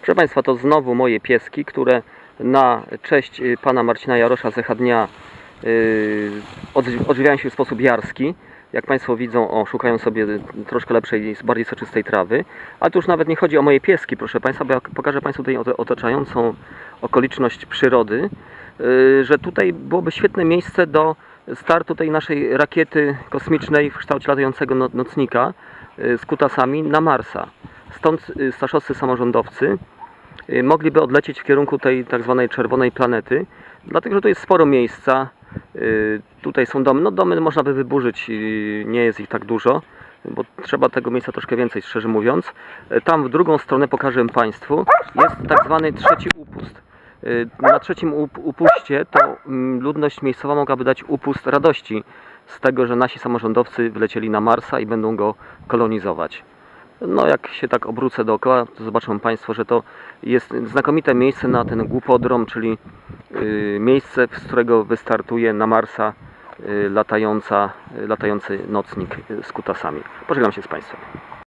Proszę Państwa, to znowu moje pieski, które na cześć y, pana Marcina Jarosza Zechadnia odży- odżywiają się w sposób jarski. Jak Państwo widzą, o, szukają sobie troszkę lepszej, bardziej soczystej trawy. Ale tu już nawet nie chodzi o moje pieski, proszę Państwa, bo ja pokażę Państwu tutaj otaczającą okoliczność przyrody, yy, że tutaj byłoby świetne miejsce do startu tej naszej rakiety kosmicznej w kształcie latającego no- nocnika z kutasami na Marsa. Stąd yy, staszowscy samorządowcy yy, mogliby odlecieć w kierunku tej tak zwanej czerwonej planety, dlatego że tu jest sporo miejsca. Yy, Tutaj są domy, no domy można by wyburzyć, nie jest ich tak dużo, bo trzeba tego miejsca troszkę więcej, szczerze mówiąc. Tam w drugą stronę pokażę Państwu, jest tak zwany trzeci upust. Na trzecim up- upuście to mm, ludność miejscowa mogłaby dać upust radości z tego, że nasi samorządowcy wlecieli na Marsa i będą go kolonizować. No jak się tak obrócę dookoła, to zobaczą Państwo, że to jest znakomite miejsce na ten głupodrom, czyli y, miejsce, z którego wystartuje na Marsa y, latająca, latający nocnik y, z kutasami. Pożegnam się z Państwem.